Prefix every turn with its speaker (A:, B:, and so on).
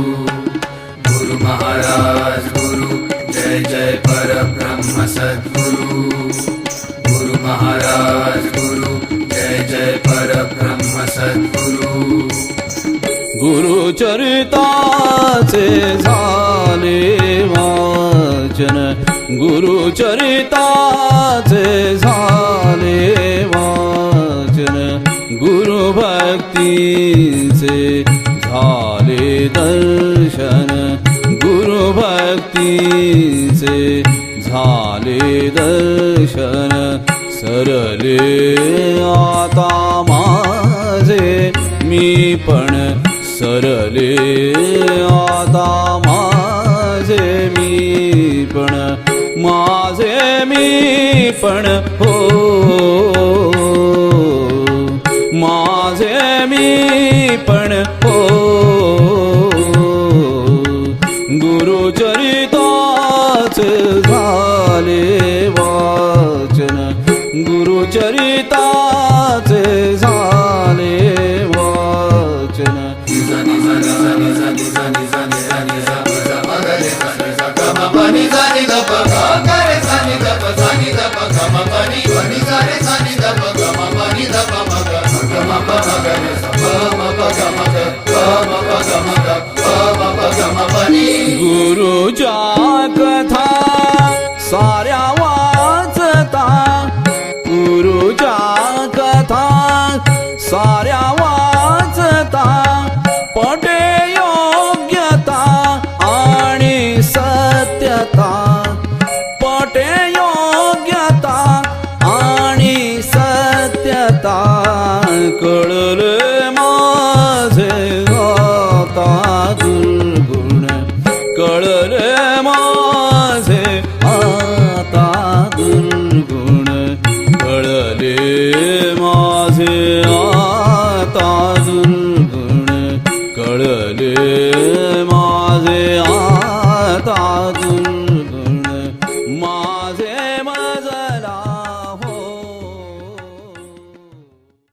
A: गुरु महाराज, गुरु, जय जय पर ब्रह्म सद्गुरु। गुरु महाराज, गुरु, जय जय पर ब्रह्म सद्गुरु।
B: गुरु चरिता से जाने वाचन। गुरु चरिता से जाने वाचन। गुरु भक्ति से झा दर्शन गुरुभक्तीचे झाले दर्शन सरले आता माझे, मी पण सरले आता माझे, मी पण माझे, मी पण हो. माझे, मी पण हो. गुरुचरिताच झाले वाचन गुरुचरिताच झाले वाचन
A: निजा
B: तुझ्या कथा साऱ्या वाचता. गुरुच्या कथा साऱ्या वाचता. पटे योग्यता आणि सत्यता. पटे योग्यता आणि सत्यता. वळले माझे आता दुर्गुण कळले.